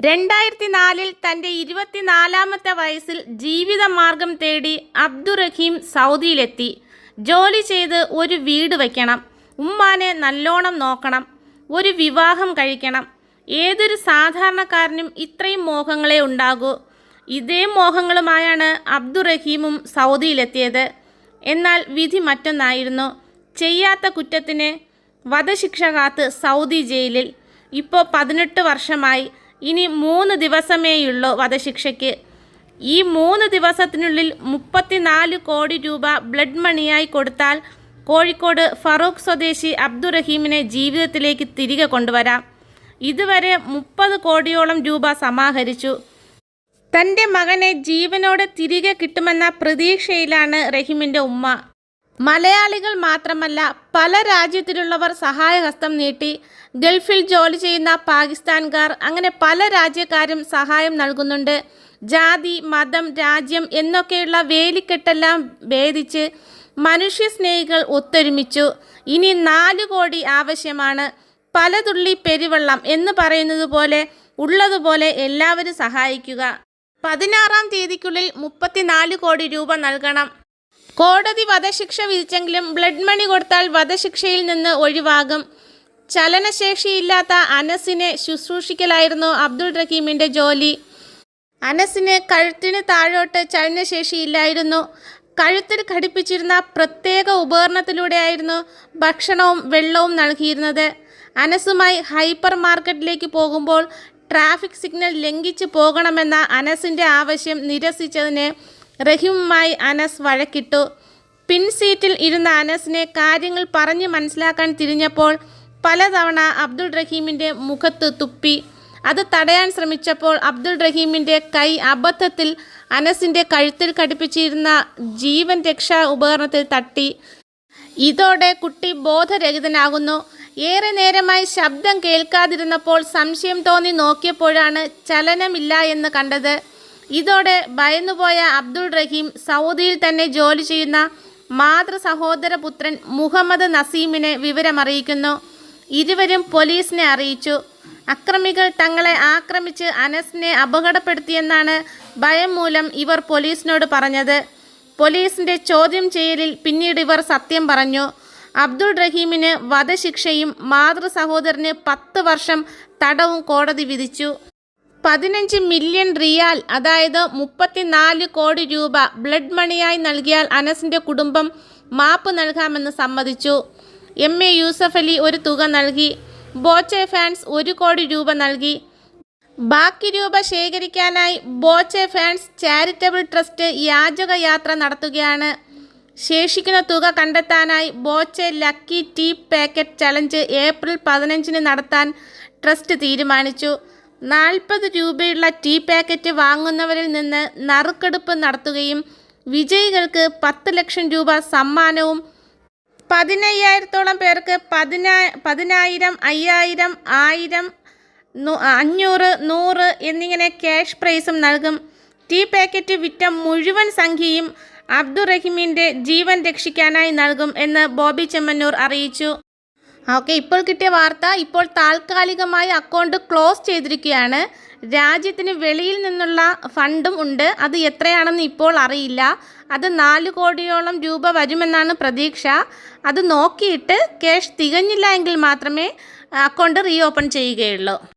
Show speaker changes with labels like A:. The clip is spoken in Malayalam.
A: രണ്ടായിരത്തി നാലിൽ തന്റെ ഇരുപത്തിനാലാമത്തെ വയസ്സിൽ ജീവിത മാർഗം തേടി അബ്ദുറഹീം സൗദിയിലെത്തി. ജോലി ചെയ്ത് ഒരു വീട് വയ്ക്കണം. ഉമ്മാനെ നല്ലോണം നോക്കണം. ഒരു വിവാഹം കഴിക്കണം. ഏതൊരു സാധാരണക്കാരനും ഇത്രയും മോഹങ്ങളെ ഉണ്ടാകൂ. ഇതേ മോഹങ്ങളുമായാണ് അബ്ദുറഹീമും സൗദിയിലെത്തിയത്. എന്നാൽ വിധി മറ്റൊന്നായിരുന്നു. ചെയ്യാത്ത കുറ്റത്തിന് വധശിക്ഷ കാത്ത് സൗദി ജയിലിൽ. ഇപ്പോൾ പതിനെട്ട് വർഷമായി ഇനി മൂന്ന് ദിവസമേയുള്ളൂ വധശിക്ഷയ്ക്ക്. ഈ മൂന്ന് ദിവസത്തിനുള്ളിൽ മുപ്പത്തിനാല് കോടി രൂപ ബ്ലഡ് മണിയായി കൊടുത്താൽ കോഴിക്കോട് ഫറൂഖ് സ്വദേശി അബ്ദുറഹീമിനെ ജീവിതത്തിലേക്ക് തിരികെ കൊണ്ടുവരാം. ഇതുവരെ മുപ്പത് കോടിയോളം രൂപ സമാഹരിച്ചു. തന്റെ മകനെ ജീവനോടെ തിരികെ കിട്ടുമെന്ന പ്രതീക്ഷയിലാണ് റഹീമിന്റെ ഉമ്മ. മലയാളികൾ മാത്രമല്ല പല രാജ്യത്തിലുള്ളവർ സഹായഹസ്തം നീട്ടി ഗൾഫിൽ ജോലി ചെയ്യുന്ന പാകിസ്ഥാൻകാർ അങ്ങനെ പല രാജ്യക്കാരും സഹായം നൽകുന്നുണ്ട്. ജാതി മതം രാജ്യം എന്നൊക്കെയുള്ള വേലിക്കെട്ടെല്ലാം ഭേദിച്ച് മനുഷ്യസ്നേഹികൾ ഒത്തൊരുമിച്ചു. ഇനി നാല് കോടി ആവശ്യമാണ്. പലതുള്ളി പെരുവെള്ളം എന്ന് പറയുന്നത് പോലെ ഉള്ളതുപോലെ എല്ലാവരും സഹായിക്കുക. പതിനാറാം തീയതിക്കുള്ളിൽ മുപ്പത്തിനാല് കോടി രൂപ നൽകണം. കോടതി വധശിക്ഷ വിധിച്ചെങ്കിലും ബ്ലഡ് മണി കൊടുത്താൽ വധശിക്ഷയിൽ നിന്ന് ഒഴിവാകും. ചലനശേഷിയില്ലാത്ത അനസിനെ ശുശ്രൂഷിക്കലായിരുന്നു അബ്ദുൾ റഹീമിന്റെ ജോലി. അനസിന് കഴുത്തിന് താഴോട്ട് ചലനശേഷിയില്ലായിരുന്നു. കഴുത്തിൽ ഘടിപ്പിച്ചിരുന്ന പ്രത്യേക ഉപകരണത്തിലൂടെയായിരുന്നു ഭക്ഷണവും വെള്ളവും നൽകിയിരുന്നത്. അനസുമായി ഹൈപ്പർ മാർക്കറ്റിലേക്ക് പോകുമ്പോൾ ട്രാഫിക് സിഗ്നൽ ലംഘിച്ച് പോകണമെന്ന അനസിന്റെ ആവശ്യം നിരസിച്ചതിന് റഹീമുമായി അനസ് വഴക്കിട്ടു. പിൻ സീറ്റിൽ ഇരുന്ന അനസിനെ കാര്യങ്ങൾ പറഞ്ഞ് മനസ്സിലാക്കാൻ തിരിഞ്ഞപ്പോൾ പലതവണ അബ്ദുൾ റഹീമിന്റെ മുഖത്ത് തുപ്പി. അത് തടയാൻ ശ്രമിച്ചപ്പോൾ അബ്ദുൾ റഹീമിന്റെ കൈ അബദ്ധത്തിൽ അനസിന്റെ കഴുത്തിൽ ഘടിപ്പിച്ചിരുന്ന ജീവൻ രക്ഷാ ഉപകരണത്തിൽ തട്ടി. ഇതോടെ കുട്ടി ബോധരഹിതനാകുന്നു. ഏറെ നേരമായി ശബ്ദം കേൾക്കാതിരുന്നപ്പോൾ സംശയം തോന്നി നോക്കിയപ്പോഴാണ് ചലനമില്ല എന്ന് കണ്ടത്. ഇതോടെ ഭയന്നുപോയ അബ്ദുൾ റഹീം സൗദിയിൽ തന്നെ ജോലി ചെയ്യുന്ന മാതൃ സഹോദര പുത്രൻ മുഹമ്മദ് നസീമിനെ വിവരമറിയിക്കുന്നു. ഇരുവരും പോലീസിനെ അറിയിച്ചു. അക്രമികൾ തങ്ങളെ ആക്രമിച്ച് അനസിനെ അപകടപ്പെടുത്തിയെന്നാണ് ഭയം മൂലം ഇവർ പോലീസിനോട് പറഞ്ഞത്. പോലീസിന്റെ ചോദ്യം ചെയ്യലിൽ പിന്നീട് ഇവർ സത്യം പറഞ്ഞു. അബ്ദുൾ റഹീമിന് വധശിക്ഷയും മാതൃ സഹോദരന് പത്ത് വർഷം തടവും കോടതി വിധിച്ചു. പതിനഞ്ച് മില്യൺ റിയാൽ അതായത് മുപ്പത്തിനാല് കോടി രൂപ ബ്ലഡ് മണിയായി നൽകിയാൽ അനസിന്റെ കുടുംബം മാപ്പ് നൽകാമെന്ന് സമ്മതിച്ചു. എം. എ. യൂസഫ് അലി ഒരു തുക നൽകി. ബോച്ചെ ഫാൻസ് ഒരു കോടി രൂപ നൽകി. ബാക്കി രൂപ ശേഖരിക്കാനായി ബോച്ചെ ഫാൻസ് ചാരിറ്റബിൾ ട്രസ്റ്റ് യാചക യാത്ര നടത്തുകയാണ്. ശേഷിക്കുന്ന തുക കണ്ടെത്താനായി Boche lucky tea packet challenge April പതിനഞ്ചിന് നടത്താൻ ട്രസ്റ്റ് തീരുമാനിച്ചു. നാൽപ്പത് രൂപയുള്ള ടീ പാക്കറ്റ് വാങ്ങുന്നവരിൽ നിന്ന് നറുക്കെടുപ്പ് നടത്തുകയും വിജയികൾക്ക് പത്ത് ലക്ഷം രൂപ സമ്മാനവും പതിനയ്യായിരത്തോളം പേർക്ക് പതിനാ പതിനായിരം അയ്യായിരം ആയിരം അഞ്ഞൂറ് നൂറ് എന്നിങ്ങനെ ക്യാഷ് പ്രൈസും നൽകും. ടീ പാക്കറ്റ് വിറ്റ മുഴുവൻ സംഖ്യയും അബ്ദുറഹിമിന്റെ ജീവൻ രക്ഷിക്കാനായി നൽകും എന്ന് ബോബി ചെമ്മന്നൂർ അറിയിച്ചു. ഓക്കെ ഇപ്പോൾ കിട്ടിയ വാർത്ത ഇപ്പോൾ താൽക്കാലികമായി അക്കൗണ്ട് ക്ലോസ് ചെയ്തിരിക്കുകയാണ്. രാജ്യത്തിന് വെളിയിൽ നിന്നുള്ള ഫണ്ടും ഉണ്ട്. അത് എത്രയാണെന്ന് ഇപ്പോൾ അറിയില്ല. അത് നാല് കോടിയോളം രൂപ വരുമെന്നാണ് പ്രതീക്ഷ. അത് നോക്കിയിട്ട് ക്യാഷ് തികഞ്ഞില്ല എങ്കിൽ മാത്രമേ അക്കൗണ്ട് റീ ഓപ്പൺ ചെയ്യുകയുള്ളൂ.